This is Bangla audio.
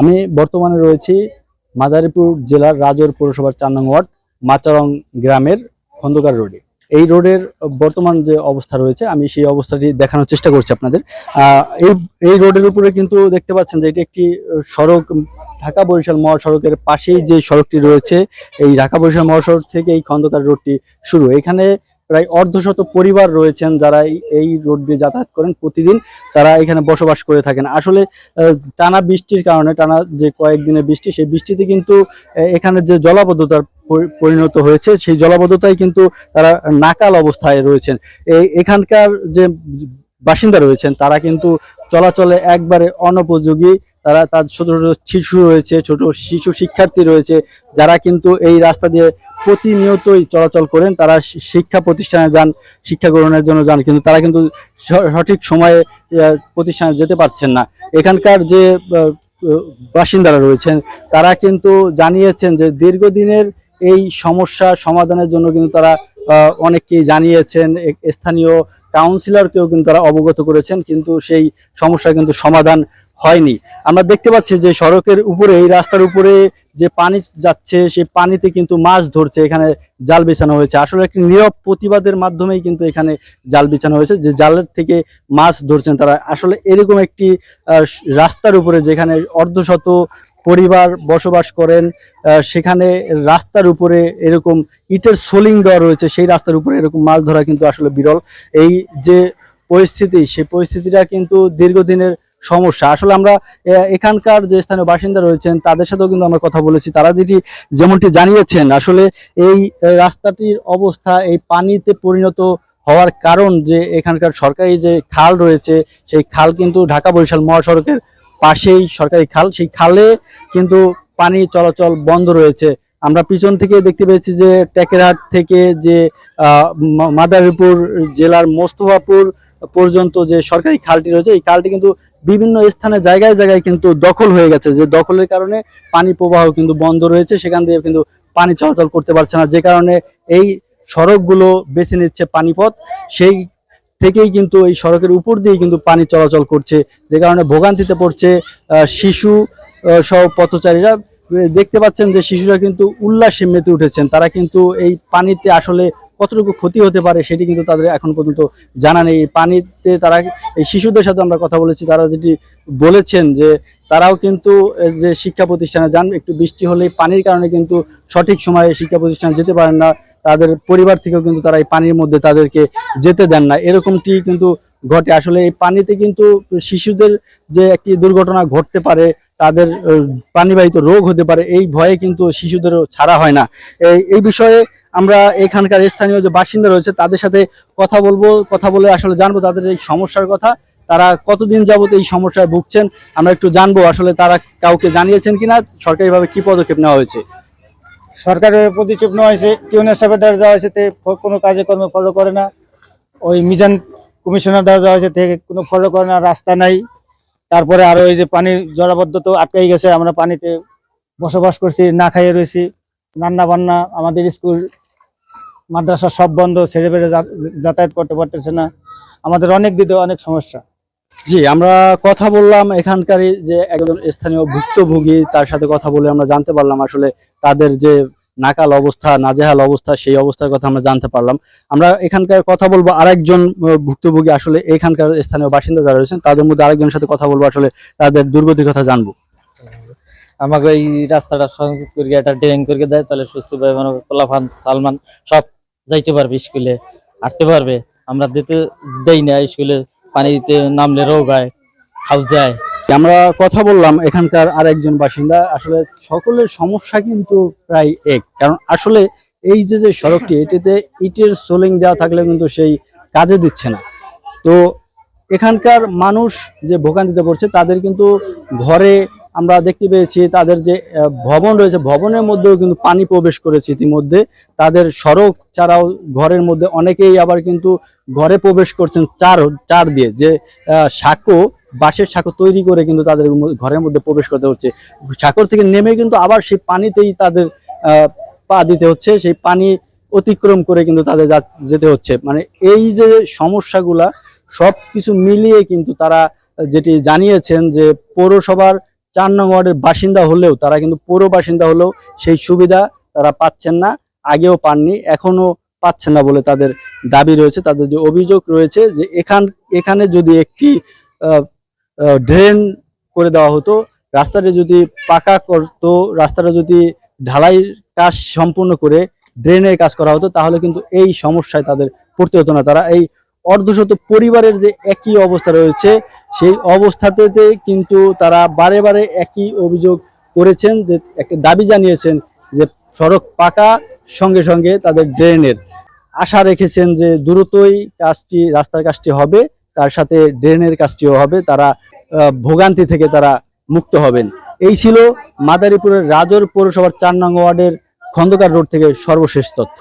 আমি বর্তমানে রয়েছি মাদারীপুর জেলার রাজর পৌরসভার চার নং ওয়ার্ড, মাচারং গ্রামের খন্দকার রোডে। এই রোডের বর্তমান যে অবস্থা রয়েছে, আমি সেই অবস্থাটি দেখানোর চেষ্টা করছি আপনাদের। এই এই রোডের উপরে কিন্তু দেখতে পাচ্ছেন যে এটি একটি সড়ক, ঢাকা বরিশাল মহাসড়কের পাশেই যে সড়কটি রয়েছে, এই ঢাকা বরিশাল মহাসড়ক থেকে এই খন্দকার রোডটি শুরু। এখানে প্রায় অর্ধশত পরিবার রয়েছেন যারা এই- রোড দিয়ে যাতায়াত করেন প্রতিদিন। তারা এখানে বসবাস করে থাকেন। আসলে টানা বৃষ্টির কারণে, টানা যে কয়েকদিনের বৃষ্টি, সেই বৃষ্টিতে কিন্তু এখানে যে জলাবদ্ধতার পরিণত হয়েছে, সেই জলাবদ্ধতায় কিন্তু তারা নাকাল অবস্থায় রয়েছেন। এই এখানকার যে বাসিন্দা রয়েছেন, তারা কিন্তু চলাচলে একবারে অনুপযোগী। তারা তার ছোট ছোট শিশু রয়েছে, ছোট শিশু শিক্ষার্থী রয়েছে, যারা কিন্তু এই রাস্তা দিয়ে প্রতিনিয়তই চলাচল করেন, তারা শিক্ষা প্রতিষ্ঠানে যান, শিক্ষা গ্রহণের জন্য যান, কিন্তু তারা কিন্তু সঠিক সময়ে প্রতিষ্ঠানে যেতে পারছেন না। এখানকার যে বাসিন্দারা রয়েছেন, তারা কিন্তু জানিয়েছেন যে দীর্ঘদিনের এই সমস্যা সমাধানের জন্য কিন্তু তারা অনেককেই জানিয়েছেন স্থানীয় কাউন্সিলরকেও কিন্তু তারা অবগত করেছেন, কিন্তু সেই সমস্যা কিন্তু সমাধান হয়নি। আমরা দেখতে পাচ্ছি যে সড়কের উপরে, এই রাস্তার উপরে যে পানি যাচ্ছে, সেই পানিতে কিন্তু মাছ ধরছে, এখানে জাল বিছানো হয়েছে। আসলে একটি নীরব প্রতিবাদের মাধ্যমেই কিন্তু এখানে জাল বিছানো হয়েছে। যে জালের থেকে মাছ ধরছেন তারা, আসলে এরকম একটি রাস্তার উপরে যেখানে অর্ধশত পরিবার বসবাস করেন সেখানে রাস্তার উপরে এরকম ইটের সোলিং দেওয়া রয়েছে, সেই রাস্তার উপরে এরকম মাছ ধরা কিন্তু আসলে বিরল। এই যে পরিস্থিতি, সেই পরিস্থিতিটা কিন্তু দীর্ঘদিনের সমস্যা। আসলে আমরা এখানকার যে স্থানীয় বাসিন্দা রয়েছেন, তাদের সাথেও কিন্তু আমরা কথা বলেছি। তারা যেটি, যেমনটি জানিয়েছেন, আসলে এই রাস্তাটির অবস্থা, এই পানিতে পরিণত হওয়ার কারণ যে এখানকার সরকারি যে খাল রয়েছে, সেই খাল কিন্তু ঢাকা বরিশাল মহাসড়কের পাশেই সরকারি খাল। সেই খালে কিন্তু পানি চলাচল বন্ধ রয়েছে। আমরা পিছন থেকে দেখতে পেয়েছি যে, টেকেরহাট থেকে যে মাদারীপুর জেলার মোস্তফাপুর পর্যন্ত যে সরকারি খালটি রয়েছে, এই খালটি কিন্তু বিভিন্ন স্থানে জায়গায় জায়গায় কিন্তু দখল হয়ে গেছে। যে দখলের কারণে পানি প্রবাহ কিন্তু বন্ধ রয়েছে, সেখান দিয়ে কিন্তু পানি চলাচল করতে পারছে না। যে কারণে এই সড়কগুলো বেছে নিচ্ছে পানিপথ। সেই থেকেই কিন্তু এই সড়কের উপর দিয়ে কিন্তু পানি চলাচল করছে। যে কারণে ভোগান্তিতে পড়ছে শিশু সহ পথচারীরা। দেখতে পাচ্ছেন যে শিশুরা কিন্তু উল্লাসে মেতে উঠেছেন। তারা কিন্তু এই পানিতে আসলে কতটুকু ক্ষতি হতে পারে সেটি কিন্তু তাদের এখন পর্যন্ত জানা নেই। পানিতে তারা, এই শিশুদের সাথে আমরা কথা বলেছি, তারা যেটি বলেছেন যে তারাও কিন্তু যে শিক্ষা প্রতিষ্ঠানে যান, একটু বৃষ্টি হলেই পানির কারণে কিন্তু সঠিক সময়ে শিক্ষা প্রতিষ্ঠানে যেতে পারেন না। তাদের পরিবার থেকেও কিন্তু তারা এই পানির মধ্যে তাদেরকে যেতে দেন না। এরকমটি কিন্তু ঘটে। আসলে এই পানিতে কিন্তু শিশুদের যে একটি দুর্ঘটনা ঘটতে পারে, তাদের পানিবাহিত রোগ হতে পারে, এই ভয়ে কিন্তু শিশুদেরও ছাড়া হয় না। এই বিষয়ে আমরা এখানকার স্থানীয় যে বাসিন্দা রয়েছে, তাদের সাথে কথা বলব, কথা বলে আসলে জানব তাদের এই সমস্যার কথা। তারা কতদিন যাবত এই সমস্যায় ভুগছেন, আমরা একটু জানব আসলে তারা কাউকে জানিয়েছেন কিনা, সরকারিভাবে কি পদক্ষেপ নেওয়া হয়েছে? সরকারের পদক্ষেপ নেওয়া হয়েছে টিউনের সাহেবের দ্বারা যাওয়া হয়েছে কোনো কাজে কর্মে ফলো করে না। ওই মিজান কমিশনার দ্বারা যাওয়া হয়েছে থেকে কোনো ফলো করে না, রাস্তা নাই। তারপরে আরও এই যে পানির জলাবদ্ধ তো আটকাই গেছে, আমরা পানিতে বসবাস করছি, না খাইয়ে রয়েছি। রান্না বান্না আমাদের স্কুল মাদ্রাসা সব বন্ধ ছেড়ে বেড়ে যাতায়াত করতে পারতেছে না। আমাদের অনেক দিকে অনেক সমস্যা। জি আমরা কথা বললাম এখানকার যে একজন স্থানীয় ভুক্তভোগী তার সাথে কথা বলে আমরা জানতে পারলাম আসলে তাদের যে নাকাল অবস্থা নাজেহাল অবস্থা সেই অবস্থার কথা আমরা জানতে পারলাম। আমরা এখানকার কথা বলব আরেকজন ভুক্তভোগী আসলে এখানকার স্থানীয় বাসিন্দা যারা রয়েছেন তাদের মধ্যে আরেকজনের সাথে কথা বলব আসলে তাদের দুর্গতির কথা জানব। আমাকে এই রাস্তাটা সংযোগ করে একটা ড্রেন করে দেয় তাহলে সুস্থ ভাবে মানে পোলাফান সালমান সব যাইতে পারবে স্কুলে, হাঁটতে পারবে। আমরা দিতে দেই না, স্কুলে পানি দিতে নামলে রোগ হয় খাও যায়। আমরা কথা বললাম এখানকার আরেকজন বাসিন্দা, আসলে সকলের সমস্যা কিন্তু প্রায় এক। কারণ আসলে এই যে যে সড়কটি, এটিতে ইটের সোলিং দেওয়া থাকলে কিন্তু সেই কাজে দিচ্ছে না। তো এখানকার মানুষ যে ভোগান্তিতে পড়ছে, তাদের কিন্তু ঘরে আমরা দেখতে পেয়েছি তাদের যে ভবন রয়েছে, ভবনের মধ্যেও কিন্তু পানি প্রবেশ করেছে ইতিমধ্যে। তাদের সড়ক ছাড়াও ঘরের মধ্যে অনেকেই আবার কিন্তু ঘরে প্রবেশ করছেন চার চার দিয়ে। যে সাঁকো, বাঁশের সাঁকো তৈরি করে কিন্তু তাদের ঘরের মধ্যে প্রবেশ করতে হচ্ছে। সাঁকর থেকে নেমে কিন্তু আবার সেই পানিতেই তাদের পা দিতে হচ্ছে। সেই পানি অতিক্রম করে কিন্তু তাদের যেতে হচ্ছে। মানে এই যে সমস্যাগুলা সব কিছু মিলিয়ে কিন্তু তারা যেটি জানিয়েছেন যে, পৌরসভার চার নং ওয়ার্ডের বাসিন্দা হলেও তারা কিন্তু পৌর বাসিন্দা হলেও সেই সুবিধা তারা পাচ্ছেন না, আগেও পাননি, এখনও পাচ্ছেন না বলে তাদের দাবি রয়েছে। তাদের যে অভিযোগ রয়েছে যে এখান, এখানে যদি একটি ড্রেন করে দেওয়া হতো, রাস্তাটা যদি পাকা করতো, রাস্তাটা যদি ঢালাই কাজ সম্পূর্ণ করে ড্রেনের কাজ করা হতো, তাহলে কিন্তু এই সমস্যায় তাদের পড়তে হতো না। তারা এই অর্ধশত পরিবারের যে একই অবস্থা রয়েছে, সেই অবস্থাতে কিন্তু তারা বারে বারে একই অভিযোগ করেছেন যে, একটা দাবি জানিয়েছেন যে সড়ক পাকা, সঙ্গে সঙ্গে তাদের ড্রেনের। আশা রেখেছেন যে দ্রুতই কাজটি, রাস্তার কাজটি হবে, তার সাথে ড্রেনের কাজটিও হবে, তারা ভোগান্তি থেকে তারা মুক্ত হবেন। এই ছিল মাদারীপুরের রাজর পৌরসভার চার নং ওয়ার্ডের খন্দকার রোড থেকে সর্বশেষ তথ্য।